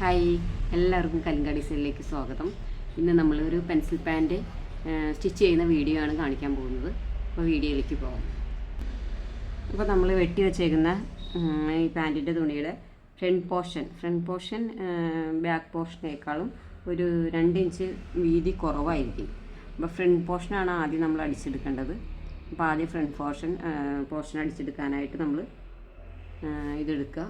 Hi. എല്ലാവർക്കും കലിങ്കാടി സെല്ലിലേക്ക് സ്വാഗതം. ഇന്ന് നമ്മളൊരു പെൻസിൽ പാന്റ് സ്റ്റിച്ച് ചെയ്യുന്ന വീഡിയോ ആണ് കാണിക്കാൻ പോകുന്നത്. അപ്പോൾ വീഡിയോയിലേക്ക് പോകാം. അപ്പോൾ നമ്മൾ വെട്ടി വെച്ചേക്കുന്ന ഈ പാന്റിന്റെ തുണിയുടെ front portion front portion back പോർഷനേക്കാളും ഒരു രണ്ട് ഇഞ്ച് വീതി കുറവായിരിക്കും. അപ്പോൾ ഫ്രണ്ട് പോർഷനാണ് ആദ്യം നമ്മൾ അടിച്ചെടുക്കേണ്ടത്. അപ്പോൾ ആദ്യം ഫ്രണ്ട് പോർഷൻ പോർഷൻ അടിച്ചെടുക്കാനായിട്ട് നമ്മൾ ഇതെടുക്കുക.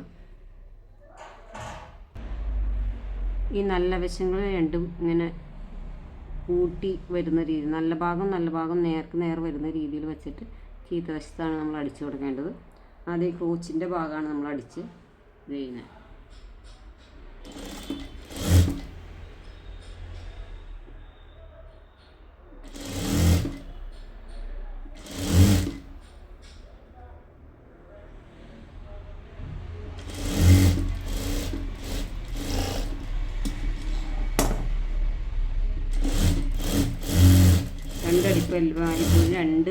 ഈ നല്ല വശങ്ങൾ രണ്ടും ഇങ്ങനെ കൂട്ടി വരുന്ന രീതി നല്ല ഭാഗം നല്ല ഭാഗം നേർക്ക് നേർ വരുന്ന രീതിയിൽ വെച്ചിട്ട് ചീത്ത വശത്താണ് നമ്മൾ അടിച്ചു കൊടുക്കേണ്ടത്. ആദ്യം ക്രോച്ചിന്റെ ഭാഗമാണ് നമ്മൾ അടിച്ച് ചെയ്യുന്നത് അരിപ്പൂരി രണ്ട്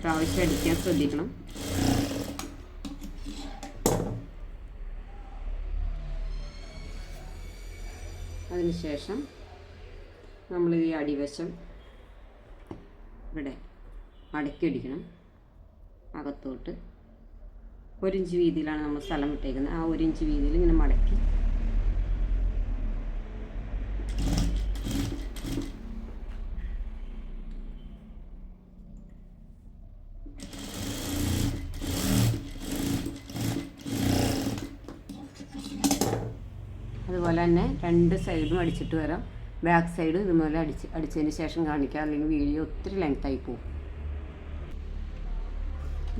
പ്രാവശ്യം അടിക്കാൻ ശ്രദ്ധിക്കണം. അതിനുശേഷം നമ്മൾ ഈ അടിവശം ഇവിടെ മടക്കി അടിക്കണം. അകത്തോട്ട്. ഒരിഞ്ച് വീതിയിലാണ് നമ്മൾ സ്ഥലം വിട്ടേക്കുന്നത് ആ ഒരിഞ്ച് വീതിയിൽ ഇങ്ങനെ മടക്കി അതുപോലെ തന്നെ രണ്ട് സൈഡും അടിച്ചിട്ട് വരാം. ബാക്ക് സൈഡ് ഇതുപോലെ അടിച്ച് അടിച്ചതിന് ശേഷം കാണിക്കാം. അല്ലെങ്കിൽ വീഡിയോ ഒത്തിരി ലെങ്ത് ആയി പോകും.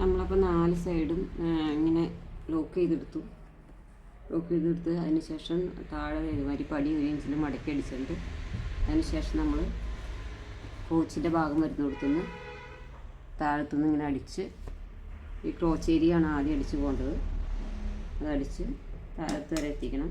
നമ്മളപ്പോൾ നാല് സൈഡും ഇങ്ങനെ ലോക്ക് ചെയ്തെടുത്തു. ലോക്ക് ചെയ്തെടുത്ത് അതിന് ശേഷം താഴെ ഇതുമാതിരി പടി ഒരു ഇഞ്ചിൽ മടക്കി അടിച്ചിട്ടുണ്ട്. അതിന് ശേഷം നമ്മൾ ക്രോച്ചിന്റെ ഭാഗം വരുന്ന കൊടുത്തുനിന്ന് താഴത്തുനിന്ന് ഇങ്ങനെ അടിച്ച് ഈ ക്രോച്ച് ആദ്യം അടിച്ച് പോകേണ്ടത്. അതടിച്ച് താഴത്ത് വരെ എത്തിക്കണം.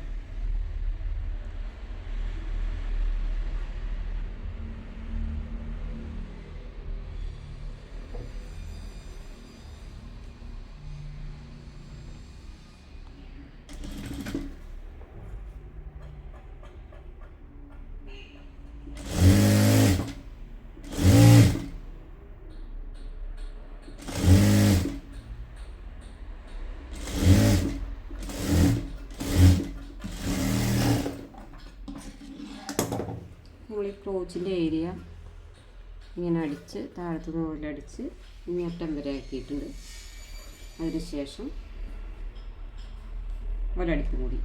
നമ്മൾ ഈ ക്ലോച്ചിന്റെ ഏരിയ. ഇങ്ങനെ അടിച്ച് താഴത്ത് മുകളിലടിച്ച് അറ്റം വരെ ആക്കിയിട്ടുണ്ട് അതിനുശേഷം ഒരടിപ്പ് കൂടി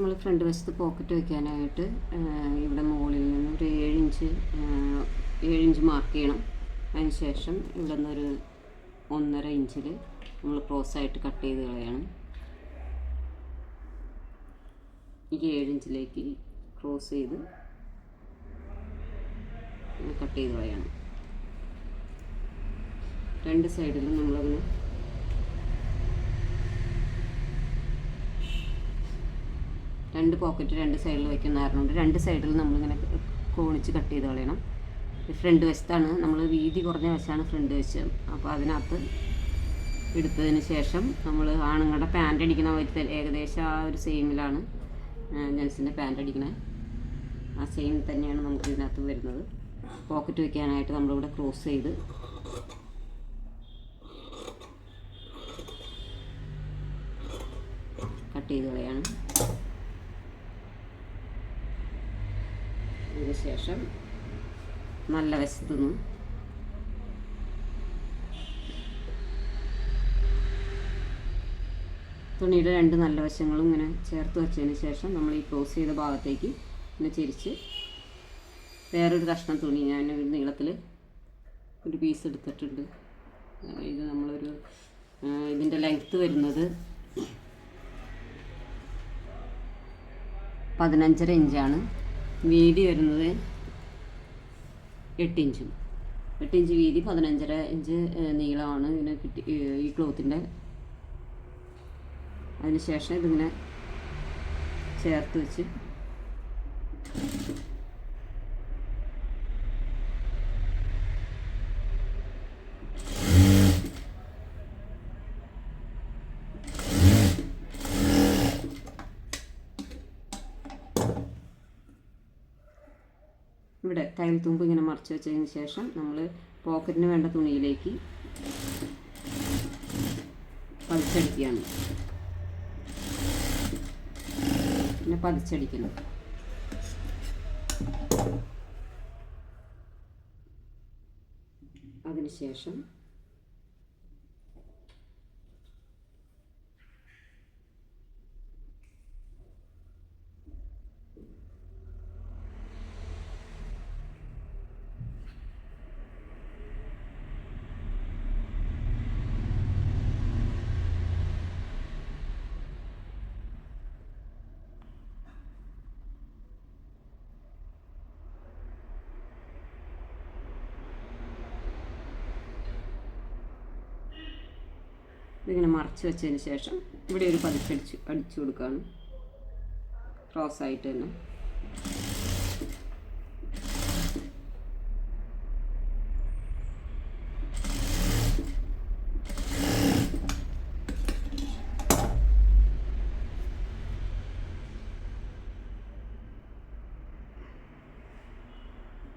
നമ്മൾ ഫ്രണ്ട് വശത്ത് പോക്കറ്റ് വയ്ക്കാനായിട്ട് ഇവിടെ മുകളിൽ നിന്ന് ഒരു ഏഴിഞ്ച് ഏഴിഞ്ച് മാർക്ക് ചെയ്യണം. അതിന് ശേഷം ഇവിടെ നിന്നൊരു ഒന്നര ഇഞ്ചിൽ നമ്മൾ ക്രോസ് ആയിട്ട് കട്ട് ചെയ്ത് കളയണം. ഈ ഏഴിഞ്ചിലേക്ക് ക്രോസ് ചെയ്ത് കട്ട് ചെയ്ത് കളയണം. രണ്ട് സൈഡിലും നമ്മളതിന് രണ്ട് പോക്കറ്റ് രണ്ട് സൈഡിൽ വയ്ക്കുന്ന കാരണം രണ്ട് സൈഡിൽ നമ്മളിങ്ങനെ കോണിച്ച് കട്ട് ചെയ്ത് കളയണം. ഫ്രണ്ട് വശത്താണ് നമ്മൾ വീതി കുറഞ്ഞ വശമാണ് ഫ്രണ്ട് വശം. അപ്പോൾ അതിനകത്ത് എടുത്തതിന് ശേഷം നമ്മൾ ആണുങ്ങളുടെ പാന്റ് അടിക്കുന്ന പോലത്തെ ഏകദേശം ആ ഒരു സെയിമിലാണ് ജെൻസിന്റെ പാന്റ് അടിക്കുന്നത് ആ സെയിം തന്നെയാണ് നമുക്ക് ഇതിനകത്ത് വരുന്നത്. പോക്കറ്റ് വയ്ക്കാനായിട്ട് നമ്മളിവിടെ ക്രോസ് ചെയ്ത് കട്ട് ചെയ്ത് കളയാണ്. അതിന് ശേഷം നല്ല വശത്തുനിന്ന് തുണിയുടെ രണ്ട് നല്ല വശങ്ങളും ഇങ്ങനെ ചേർത്ത് വെച്ചതിന് ശേഷം നമ്മൾ ഈ ക്ലോസ് ചെയ്ത ഭാഗത്തേക്ക് ഇങ്ങനെ ചിരിച്ച് വേറൊരു കഷ്ണം തുണി ഞാൻ ഒരു നീളത്തിൽ ഒരു പീസ് എടുത്തിട്ടുണ്ട്. ഇത് നമ്മളൊരു ഇതിന്റെ ലെങ്ത്ത് വരുന്നത് പതിനഞ്ചര ഇഞ്ചാണ് വീതി വരുന്നത് എട്ടിഞ്ചും എട്ടിഞ്ച് വീതി പതിനഞ്ചര ഇഞ്ച് നീളമാണ് ഇതിന് കിട്ടി ഈ ക്ലോത്തിന്റെ അതിനുശേഷം ഇതിങ്ങനെ ചേർത്ത് വെച്ച് ഇവിടെ തയ്യൽ തുമ്പ് ഇങ്ങനെ മറച്ച് വെച്ചതിന് ശേഷം നമ്മൾ പോക്കറ്റിന് വേണ്ട തുണിയിലേക്ക് പതിച്ചടിക്കുകയാണ്. പിന്നെ പതിച്ചടിക്കണം. അതിനുശേഷം ഇതിങ്ങനെ മറച്ച് വെച്ചതിന് ശേഷം ഇവിടെ ഒരു പതിച്ചടിച്ച് അടിച്ചു കൊടുക്കുകയാണ് ക്രോസ് ആയിട്ട് തന്നെ.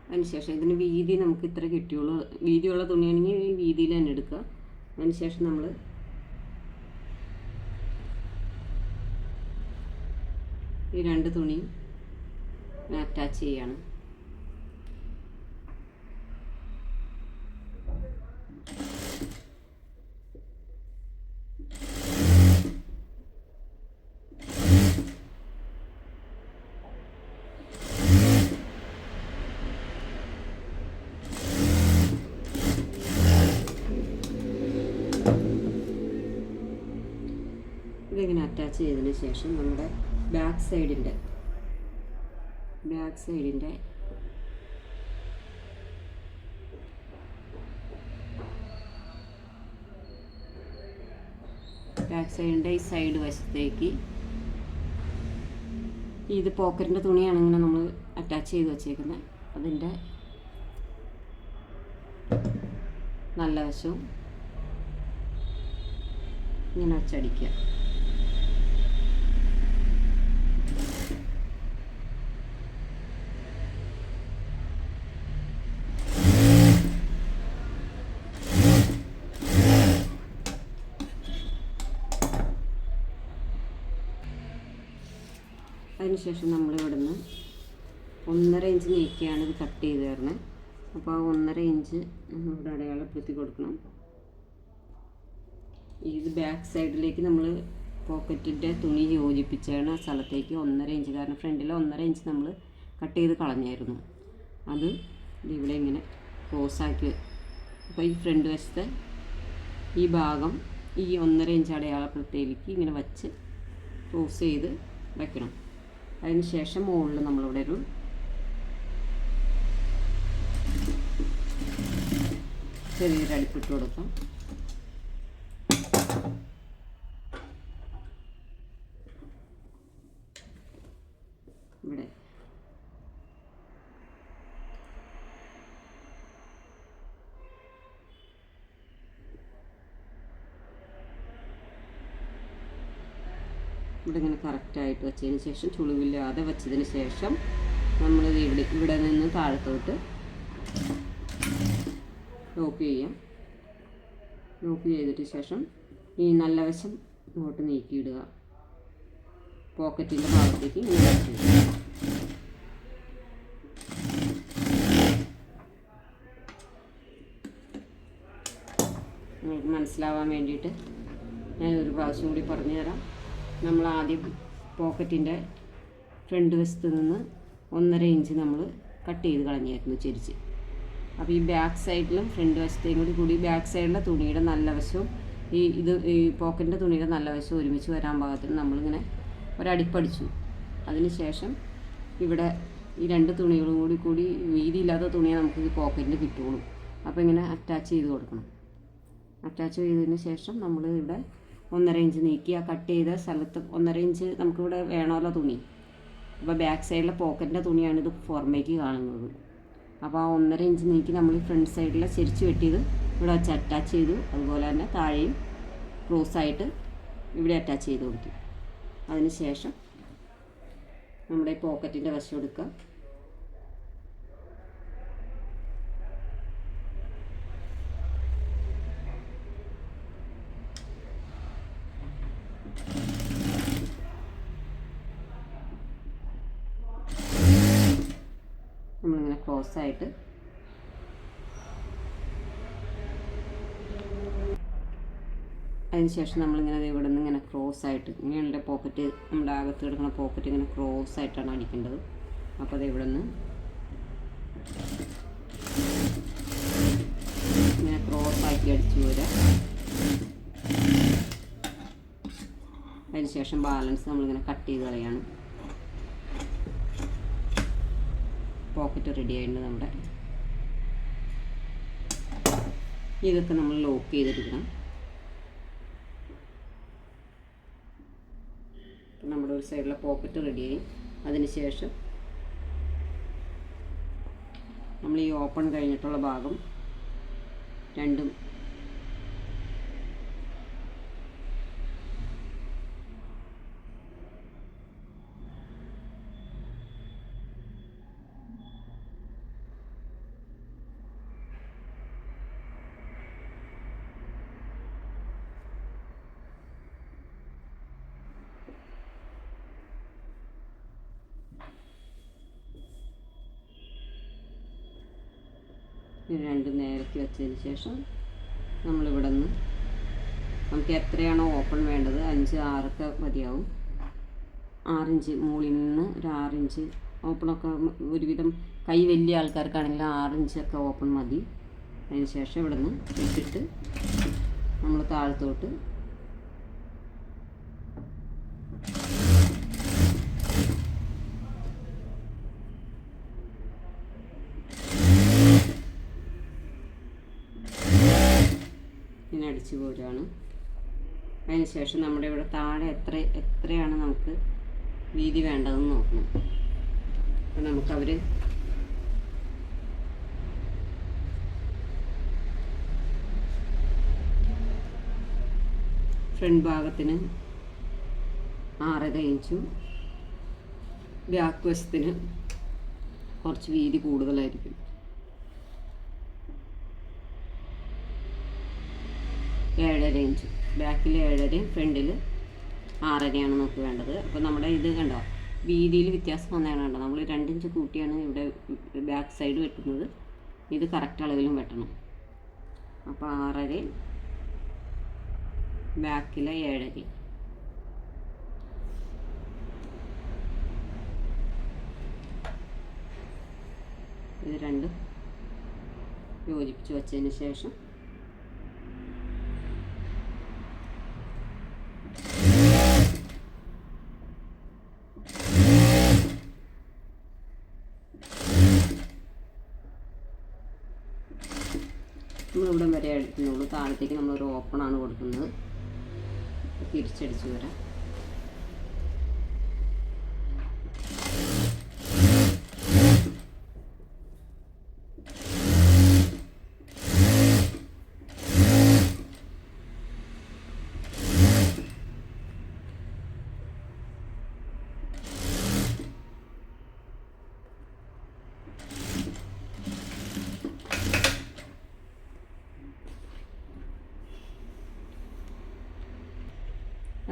അതിനുശേഷം ഇതിന് വീതി നമുക്ക് ഇത്ര കിട്ടിയുള്ളൂ. വീതിയുള്ള തുണിയാണെങ്കിൽ വീതിയിൽ തന്നെ എടുക്കുക. അതിനുശേഷം നമ്മൾ ഈ രണ്ട് തുണിയും അറ്റാച്ച് ചെയ്യണം. ഇതിങ്ങനെ അറ്റാച്ച് ചെയ്തതിന് ശേഷം നമ്മുടെ ബാക്ക് സൈഡിന്റെ. ബാക്ക് സൈഡിന്റെ. ബാക്ക് സൈഡിന്റെ ഈ സൈഡ് വശത്തേക്ക്. ഇത് പോക്കറ്റിന്റെ തുണിയാണെങ്കിൽ നമ്മൾ അറ്റാച്ച് ചെയ്ത് വെച്ചേക്കുന്നത് അതിന്റെ നല്ല വശവും ഇങ്ങനെ വെച്ചടിക്കുക. അതിനുശേഷം നമ്മൾ ഇവിടുന്ന് ഒന്നര ഇഞ്ച് നീക്കിയാണ് ഇത് കട്ട് ചെയ്ത് തരുന്നത് അപ്പോൾ ആ ഒന്നര ഇഞ്ച് നമ്മൾ ഇവിടെ അടയാളപ്പെടുത്തി കൊടുക്കണം. ഇത് ബാക്ക് സൈഡിലേക്ക് നമ്മൾ പോക്കറ്റിന്റെ തുണി യോജിപ്പിച്ചാണ് ആ സ്ഥലത്തേക്ക് ഒന്നര ഇഞ്ച് കാരണം ഫ്രണ്ടിൽ ഒന്നര ഇഞ്ച് നമ്മൾ കട്ട് ചെയ്ത് കളഞ്ഞായിരുന്നു. അത് ഇവിടെ ഇങ്ങനെ ക്ലോസാക്കി അപ്പോൾ ഈ ഫ്രണ്ട് വശത്തെ ഈ ഭാഗം ഈ ഒന്നര ഇഞ്ച് അടയാളപ്പെടുത്തിയിലേക്ക് ഇങ്ങനെ വച്ച് ക്ലോസ് ചെയ്ത് വയ്ക്കണം അതിന് ശേഷം മുകളിൽ നമ്മളിവിടെ ഒരു ചെറിയൊരു അടുപ്പിട്ട് കൊടുക്കാം ഇവിടെ ഇവിടെ ഇങ്ങനെ കറക്റ്റായിട്ട് വെച്ചതിന് ശേഷം ചുളിവില്ലാതെ വെച്ചതിന് ശേഷം നമ്മൾ ഇവിടെ ഇവിടെ നിന്ന് താഴത്തോട്ട് ലോക്ക് ചെയ്യാം. ലോക്ക് ചെയ്തിട്ട് ശേഷം ഈ നല്ല വശം ഇങ്ങോട്ട് നീക്കിയിടുക. പോക്കറ്റിന്റെ ഭാഗത്തേക്ക് ഇങ്ങനെ നിങ്ങൾക്ക് മനസ്സിലാവാൻ വേണ്ടിയിട്ട് ഞാൻ ഒരു പ്രാവശ്യം കൂടി പറഞ്ഞു തരാം നമ്മൾ ആദ്യം പോക്കറ്റിന്റെ ഫ്രണ്ട് വശത്ത് നിന്ന് ഒന്നര ഇഞ്ച് നമ്മൾ കട്ട് ചെയ്ത് കളഞ്ഞായിരുന്നു ചെരിച്ച്. അപ്പോൾ ഈ ബാക്ക് സൈഡിലും ഫ്രണ്ട് വശത്തേയും കൂടി കൂടി ബാക്ക് സൈഡിലെ തുണിയുടെ നല്ല വശവും ഈ ഇത് ഈ പോക്കറ്റിന്റെ തുണിയുടെ നല്ല വശവും ഒരുമിച്ച് വരാൻ പാകത്തിന് നമ്മളിങ്ങനെ ഒരടിപ്പടിച്ചു അതിന് ശേഷം ഇവിടെ ഈ രണ്ട് തുണികളും കൂടി കൂടി വീതിയില്ലാത്ത തുണിയെ നമുക്ക് ഈ പോക്കറ്റിൽ കിട്ടുകയുള്ളൂ അപ്പോൾ ഇങ്ങനെ അറ്റാച്ച് ചെയ്ത് കൊടുക്കണം. അറ്റാച്ച് ചെയ്തതിന് ശേഷം നമ്മൾ ഇവിടെ ഒന്നര ഇഞ്ച് നീക്കി ആ കട്ട് ചെയ്ത സ്ഥലത്ത് ഒന്നര ഇഞ്ച് നമുക്കിവിടെ വേണമല്ലോ തുണി. അപ്പോൾ ബാക്ക് സൈഡിലെ പോക്കറ്റിന്റെ തുണിയാണ് ഇത് പുറമേക്ക് കാണുന്നത്. അപ്പോൾ ആ ഒന്നര ഇഞ്ച് നീക്കി നമ്മൾ ഫ്രണ്ട് സൈഡിലെ ചെരിച്ച് വെട്ടിയത് ഇവിടെ വെച്ച് അറ്റാച്ച് ചെയ്തു. അതുപോലെ തന്നെ താഴെയും ക്രോസ് ആയിട്ട് ഇവിടെ അറ്റാച്ച് ചെയ്ത് കൊടുത്തു. അതിന് ശേഷം നമ്മുടെ ഈ പോക്കറ്റിന്റെ വശം എടുക്കുക. നമ്മളിങ്ങനെ ക്രോസ് ആയിട്ട് അതിനുശേഷം നമ്മളിങ്ങനെ ഇവിടെ നിന്ന് ഇങ്ങനെ ക്രോസ് ആയിട്ട് ഇങ്ങനെയുള്ള പോക്കറ്റ് നമ്മുടെ അകത്ത് കിടക്കുന്ന പോക്കറ്റ് ഇങ്ങനെ ക്രോസ് ആയിട്ടാണ് അടിക്കേണ്ടത്. അപ്പോൾ അത് ഇവിടെ നിന്ന് ഇങ്ങനെ ക്രോസ് ആക്കി അടിച്ചു വരാം. അതിനുശേഷം ബാലൻസ് നമ്മളിങ്ങനെ കട്ട് ചെയ്ത് കളയാണ്. പോക്കറ്റ് റെഡി ആയിട്ടുണ്ട് നമ്മുടെ. ഇതൊക്കെ നമ്മൾ ലോക്ക് ചെയ്തെടുക്കണം. നമ്മുടെ ഒരു സൈഡിലെ പോക്കറ്റ് റെഡിയായി അതിന് ശേഷം നമ്മൾ ഈ ഓപ്പൺ കഴിഞ്ഞിട്ടുള്ള ഭാഗം രണ്ടും ഇത് രണ്ടും നേരത്തെ വെച്ചതിന് ശേഷം നമ്മളിവിടെ നിന്ന് നമുക്ക് എത്രയാണോ ഓപ്പൺ വേണ്ടത്? അഞ്ച് ആറൊക്കെ മതിയാവും. ആറിഞ്ച് മുകളിൽ നിന്ന് ഒരു ആറിഞ്ച് ഓപ്പണൊക്കെ ഒരുവിധം കൈ വലിയ ആൾക്കാർക്കാണെങ്കിൽ ആറിഞ്ചൊക്കെ ഓപ്പൺ മതി. അതിന് ശേഷം ഇവിടെ നിന്ന് ഇട്ടിട്ട് നമ്മൾ താഴത്തോട്ട് ഇങ്ങനെ അടിച്ചു പോരുകയാണ് അതിന് ശേഷം നമ്മുടെ ഇവിടെ താഴെ എത്ര എത്രയാണ് നമുക്ക് വീതി വേണ്ടതെന്ന് നോക്കണം. അപ്പം നമുക്കവർ ഫ്രണ്ട് ഭാഗത്തിന് ആറര ഇഞ്ചും ബാക്ക് വശത്തിന് കുറച്ച് വീതി കൂടുതലായിരിക്കും. ഏഴര ഇഞ്ച് ബാക്കിൽ ഏഴരയും ഫ്രണ്ടിൽ ആറരയാണ് നമുക്ക് വേണ്ടത്. അപ്പോൾ നമ്മുടെ ഇത് കണ്ടോ? വീതിയിൽ വ്യത്യാസം വന്നതാണ് കണ്ടോ? നമ്മൾ രണ്ടിഞ്ച് കൂട്ടിയാണ് ഇവിടെ ബാക്ക് സൈഡ് വെട്ടുന്നത്. ഇത് കറക്റ്റ് അളവിലും വെട്ടണം. അപ്പോൾ ആറരയും ബാക്കിലെ ഏഴരയും. ഇത് രണ്ടും യോജിപ്പിച്ച് വെച്ചതിന് ശേഷം നമ്മളിവിടെ വരെ അടിക്കുന്നുള്ളൂ താഴത്തേക്ക് നമ്മളൊരു ഓപ്പണാണ് കൊടുക്കുന്നത്. തിരിച്ചടിച്ചു വരാം.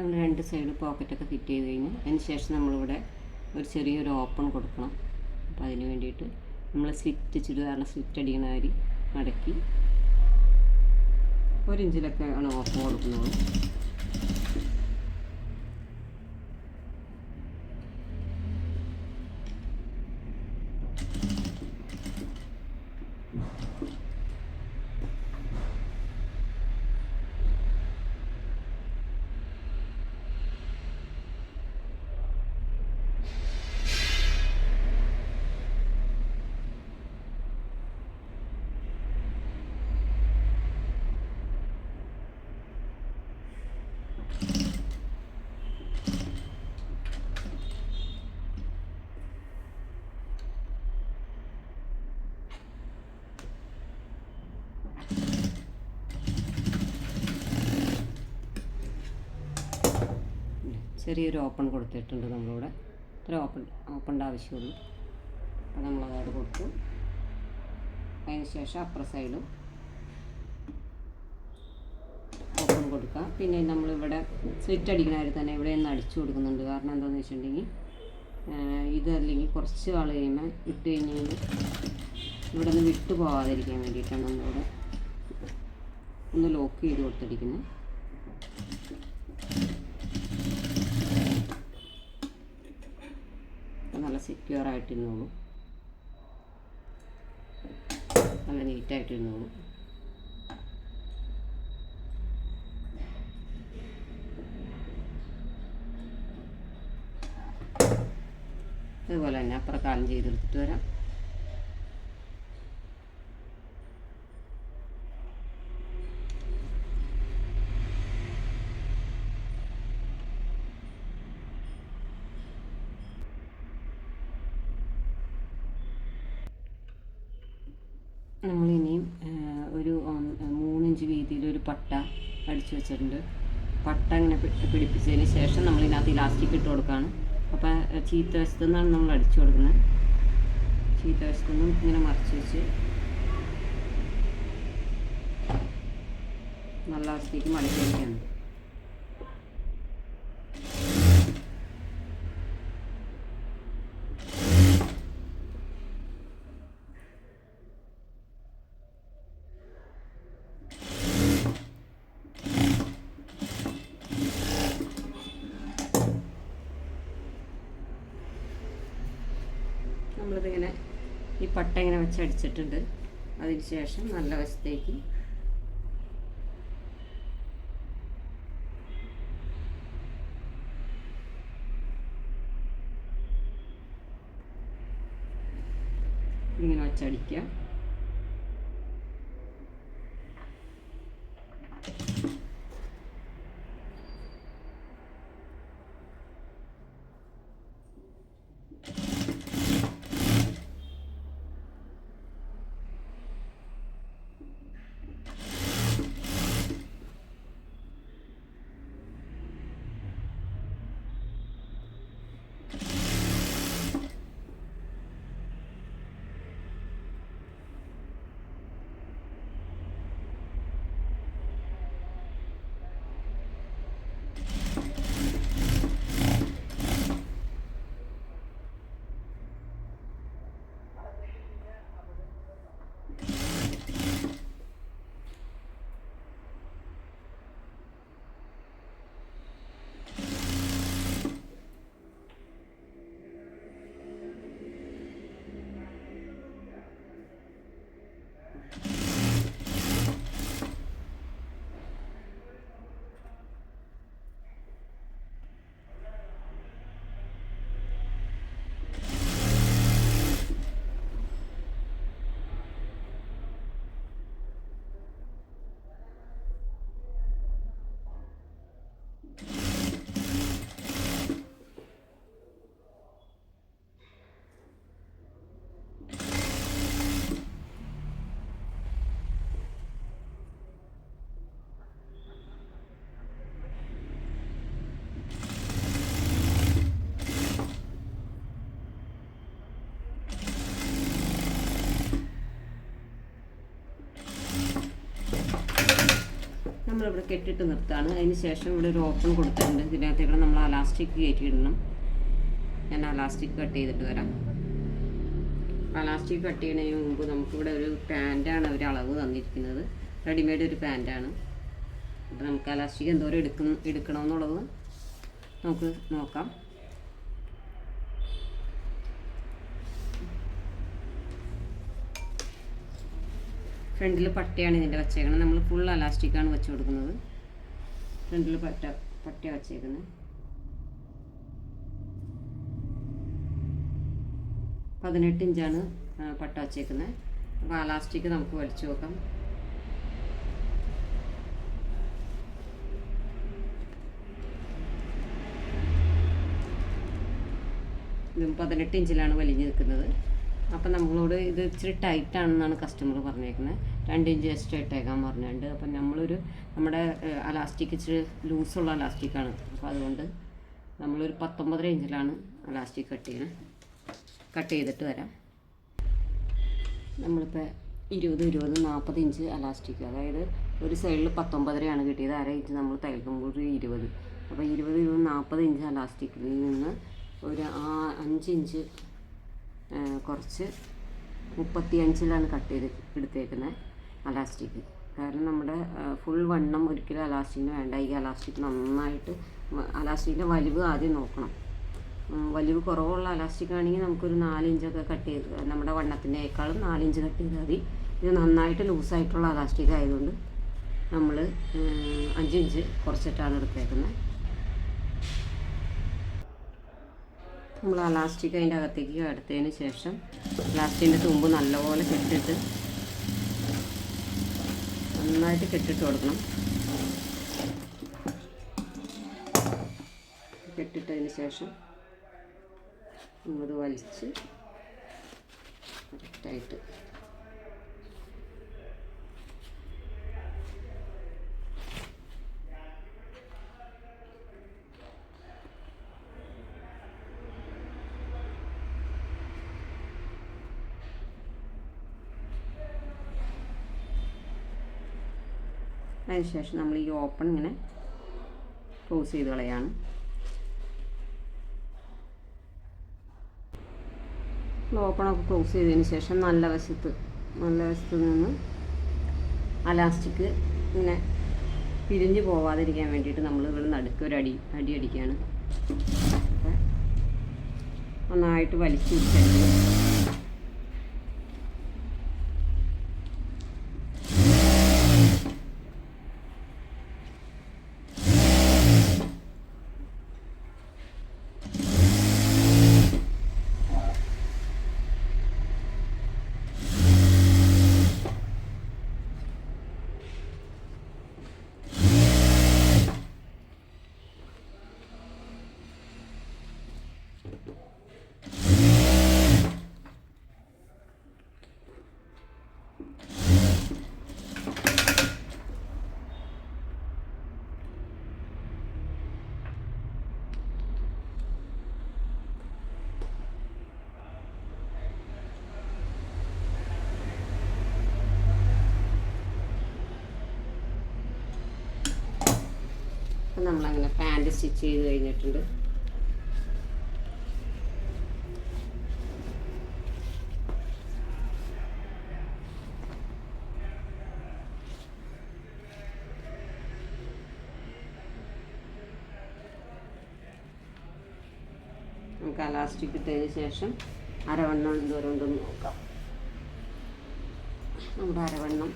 നമ്മൾ രണ്ട് സൈഡ് പോക്കറ്റൊക്കെ ഫിറ്റ് ചെയ്ത് കഴിഞ്ഞു. അതിന് ശേഷം നമ്മളിവിടെ ഒരു ചെറിയൊരു ഓപ്പൺ കൊടുക്കണം. അപ്പോൾ അതിന് വേണ്ടിയിട്ട് നമ്മൾ സ്ലിറ്റ് ചുരിദാറിന് സ്ലിറ്റ് അടിക്കണ അരി മടക്കി ഒരു ഇഞ്ചിലൊക്കെ ആണ് ഓപ്പൺ കൊടുക്കുന്നത്. ചെറിയൊരു ഓപ്പൺ കൊടുത്തിട്ടുണ്ട് നമ്മളിവിടെ. ഇത്ര ഓപ്പൺ ഓപ്പണിന്റെ ആവശ്യമുള്ളൂ. അപ്പോൾ അതായത് കൊടുത്തു. അതിന് ശേഷം അപ്പുറ സൈഡും ഓപ്പൺ കൊടുക്കുക പിന്നെ നമ്മളിവിടെ സ്വിറ്റ് അടിക്കണവർ തന്നെ ഇവിടെ ഒന്ന് അടിച്ചു കൊടുക്കുന്നുണ്ട്. കാരണം എന്താണെന്ന് വെച്ചിട്ടുണ്ടെങ്കിൽ ഇതല്ലെങ്കിൽ കുറച്ച് ആൾ കഴിയുമ്പോൾ ഇട്ട് കഴിഞ്ഞ് കഴിഞ്ഞാൽ ഇവിടെ നിന്ന് വിട്ടു പോകാതിരിക്കാൻ വേണ്ടിയിട്ടാണ് നമ്മളിവിടെ ഒന്ന് ലോക്ക് ചെയ്ത് കൊടുത്തടിക്കുന്നത് നല്ല സെക്യൂർ ആയിട്ടിരുന്നോളൂ. നല്ല നീറ്റായിട്ടിരുന്നോളൂ അതുപോലെ തന്നെ അപ്പുറക്കാലം ചെയ്തെടുത്തിട്ട് വരാം നമ്മളിനിയും ഒരു ഒന്ന് മൂന്നിഞ്ച് വീതിയിൽ ഒരു പട്ട അടിച്ചു വെച്ചിട്ടുണ്ട്. പട്ട ഇങ്ങനെ പിടിപ്പിച്ചതിന് ശേഷം നമ്മൾ ഇതിനകത്ത് ഇലാസ്റ്റിക് ഇട്ട് കൊടുക്കുകയാണ് അപ്പോൾ ചീത്ത വശത്തു നിന്നാണ് നമ്മൾ അടിച്ചു കൊടുക്കുന്നത്. ചീത്ത വശത്തു നിന്നും ഇങ്ങനെ മറിച്ച് വെച്ച് നല്ല അവസ്ഥയ്ക്ക് മടക്കി നമ്മളിതിങ്ങനെ ഈ ഇങ്ങനെ അതിന് ശേഷം നല്ല വശത്തേക്ക് ഇങ്ങനെ വെച്ചടിക്കുക നമ്മളിവിടെ കെട്ടിട്ട് നിർത്താണ് അതിന് ശേഷം ഇവിടെ ഒരു ഓപ്പൺ കൊടുത്തിട്ടുണ്ട്. ഇതിനകത്തേക്ക് നമ്മൾ അലാസ്റ്റിക് കയറ്റിയിടണം. ഞാൻ അലാസ്റ്റിക് കട്ട് ചെയ്തിട്ട് വരാം. അലാസ്റ്റിക് കട്ട് ചെയ്യുന്നതിന് മുമ്പ് നമുക്കിവിടെ ഒരു പാന്റാണ് ഒരു അളവ് തന്നിരിക്കുന്നത്. റെഡിമെയ്ഡ് ഒരു പാന്റാണ്. അപ്പോൾ നമുക്ക് അലാസ്റ്റിക് എന്തോരം എടുക്കുന്ന എടുക്കണമെന്നുള്ളത് നമുക്ക് നോക്കാം. ഫ്രണ്ടിൽ പട്ടയാണ് ഇതിന്റെ വെച്ചേക്കുന്നത് നമ്മൾ ഫുൾ അലാസ്റ്റിക്കാണ് വെച്ച് കൊടുക്കുന്നത്. ഫ്രണ്ടിൽ പട്ട പട്ട വെച്ചേക്കുന്നത് പതിനെട്ട് ഇഞ്ചാണ് പട്ട വച്ചേക്കുന്നത് അപ്പോൾ അലാസ്റ്റിക് നമുക്ക് വലിച്ചു നോക്കാം. ഇതും പതിനെട്ട് ഇഞ്ചിലാണ് വലിഞ്ഞ് നിൽക്കുന്നത്. അപ്പം നമ്മളോട് ഇത് ഇച്ചിരി ടൈറ്റാണെന്നാണ് കസ്റ്റമർ പറഞ്ഞേക്കുന്നത് രണ്ട് ഇഞ്ച് എക്സ്ട്രാ ഇട്ടേക്കാൻ പറഞ്ഞിട്ടുണ്ട്. അപ്പം നമ്മളൊരു നമ്മുടെ അലാസ്റ്റിക് ഇച്ചിരി ലൂസുള്ള അലാസ്റ്റിക്കാണ് അപ്പോൾ അതുകൊണ്ട് നമ്മളൊരു പത്തൊമ്പതര ഇഞ്ചിലാണ് അലാസ്റ്റിക് കട്ട് ചെയ്യണത് കട്ട് ചെയ്തിട്ട് വരാം. നമ്മളിപ്പോൾ ഇരുപത് ഇരുപത് നാൽപ്പത് ഇഞ്ച് അലാസ്റ്റിക് അതായത് ഒരു സൈഡിൽ പത്തൊമ്പതരയാണ് കിട്ടിയത്. അര ഇഞ്ച് നമ്മൾ തയ്ക്കുമ്പോൾ ഇരുപത്. അപ്പോൾ ഇരുപത് ഇരുപത് നാൽപ്പത് ഇഞ്ച് അലാസ്റ്റിക്കിൽ നിന്ന് ഒരു ആ അഞ്ച് ഇഞ്ച് കുറച്ച് മുപ്പത്തി അഞ്ചിലാണ് കട്ട് ചെയ്ത് എടുത്തേക്കുന്നത് അലാസ്റ്റിക്. കാരണം നമ്മുടെ ഫുൾ വണ്ണം ഒരിക്കലും അലാസ്റ്റിക്കിന് വേണ്ട. ഈ അലാസ്റ്റിക് നന്നായിട്ട് അലാസ്റ്റിക്കിന്റെ വലിവ് ആദ്യം നോക്കണം. വലിവ് കുറവുള്ള അലാസ്റ്റിക് ആണെങ്കിൽ നമുക്കൊരു നാലിഞ്ചൊക്കെ കട്ട് ചെയ്ത് നമ്മുടെ വണ്ണത്തിന്റെക്കാളും നാലിഞ്ച് കട്ട് ചെയ്താൽ മതി. ഇത് നന്നായിട്ട് ലൂസായിട്ടുള്ള അലാസ്റ്റിക് ആയതുകൊണ്ട് നമ്മൾ അഞ്ചിഞ്ച് കുറച്ചിട്ടാണ് എടുത്തേക്കുന്നത് നമ്മൾ ലാസ്റ്റിക് അതിന്റെ അകത്തേക്ക് എടുത്തതിന് ശേഷം ലാസ്റ്റിന്റെ തുമ്പ് നല്ലപോലെ കെട്ടിട്ട് നന്നായിട്ട് കെട്ടിട്ട് കൊടുക്കണം. കെട്ടിട്ടതിന് ശേഷം നമ്മളത് വലിച്ച് കറക്റ്റായിട്ട് അതിന് ശേഷം നമ്മൾ ഈ ഓപ്പൺ ഇങ്ങനെ ക്ലോസ് ചെയ്ത് കളയാണ്. ഓപ്പണൊക്കെ ക്ലോസ് ചെയ്തതിന് ശേഷം നല്ല വശത്ത് നല്ല വശത്ത് നിന്ന് അലാസ്റ്റിക് ഇങ്ങനെ പിരിഞ്ഞ് പോവാതിരിക്കാൻ വേണ്ടിയിട്ട് നമ്മൾ ഇവിടെ നടുക്ക് ഒരു അടി അടി അടിക്കുകയാണ് നന്നായിട്ട് വലിച്ചു വിട്ടു അപ്പം നമ്മളങ്ങനെ പാന്റ് സ്റ്റിച്ച് ചെയ്ത് കഴിഞ്ഞിട്ടുണ്ട്. നമുക്ക് അലാസ്റ്റിക് ഇട്ടതിന് ശേഷം അരവണ്ണം എന്തോരം ഉണ്ടെന്ന് നോക്കാം. നമ്മുടെ അരവണ്ണം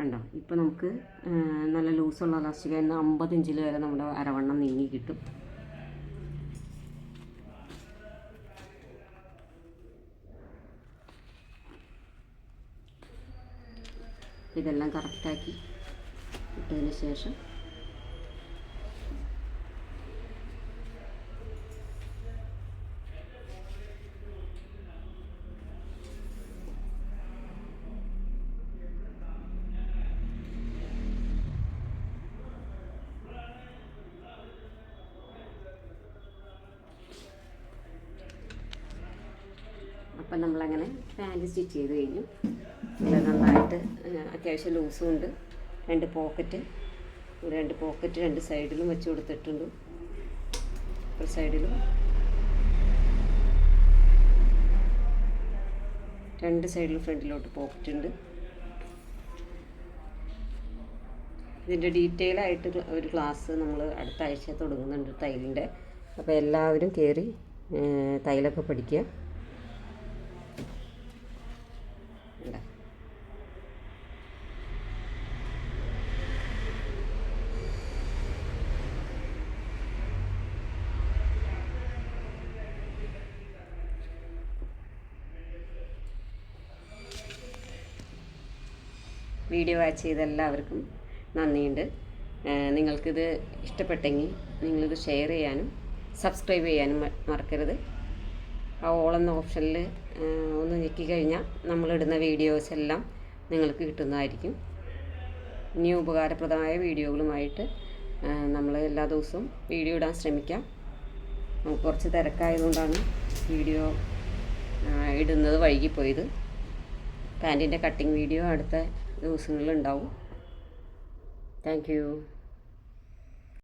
കണ്ടോ ഇപ്പോൾ നമുക്ക് നല്ല ലൂസുള്ള ഇലാസ്റ്റിക് ആയിരുന്നു അമ്പത് ഇഞ്ചിൽ വരെ നമ്മുടെ അരവണ്ണം നീങ്ങി കിട്ടും. ഇതെല്ലാം കറക്റ്റാക്കി ഇട്ടതിന് ശേഷം അപ്പം നമ്മളങ്ങനെ പാന്റ് സ്റ്റിച്ച് ചെയ്ത് കഴിഞ്ഞു. നല്ല നന്നായിട്ട് അത്യാവശ്യം ലൂസും ഉണ്ട് രണ്ട് പോക്കറ്റ് രണ്ട് പോക്കറ്റ് രണ്ട് സൈഡിലും വെച്ച് കൊടുത്തിട്ടുണ്ട്. ഒരു സൈഡിലും രണ്ട് സൈഡിലും ഫ്രണ്ടിലോട്ട് പോക്കറ്റ് ഉണ്ട് ഇതിന്റെ ഡീറ്റെയിൽ ആയിട്ട് ഒരു ക്ലാസ് നമ്മൾ അടുത്ത ആഴ്ച തുടങ്ങുന്നുണ്ട് തൈലിന്റെ അപ്പോൾ എല്ലാവരും കയറി തൈലൊക്കെ പഠിക്കുക ഇതാ. വീഡിയോ വാച്ച് ചെയ്ത എല്ലാവർക്കും നന്ദിയുണ്ട്. നിങ്ങൾക്കിത് ഇഷ്ടപ്പെട്ടെങ്കിൽ നിങ്ങളിത് ഷെയർ ചെയ്യാനും സബ്സ്ക്രൈബ് ചെയ്യാനും മറക്കരുത്. ആ ഓൾ എന്ന ഓപ്ഷനിൽ ഒന്ന് ഞെക്കി കഴിഞ്ഞാൽ നമ്മളിടുന്ന വീഡിയോസ് എല്ലാം നിങ്ങൾക്ക് കിട്ടുന്നതായിരിക്കും. ഇനി ഉപകാരപ്രദമായ വീഡിയോകളുമായിട്ട് നമ്മൾ എല്ലാ ദിവസവും വീഡിയോ ഇടാൻ ശ്രമിക്കാം. കുറച്ച് തിരക്കായതുകൊണ്ടാണ് വീഡിയോ ഇടുന്നത് വൈകിപ്പോയത്. പാന്റിന്റെ കട്ടിങ് വീഡിയോ അടുത്ത ദിവസങ്ങളിൽ ഉണ്ടാവും താങ്ക് യു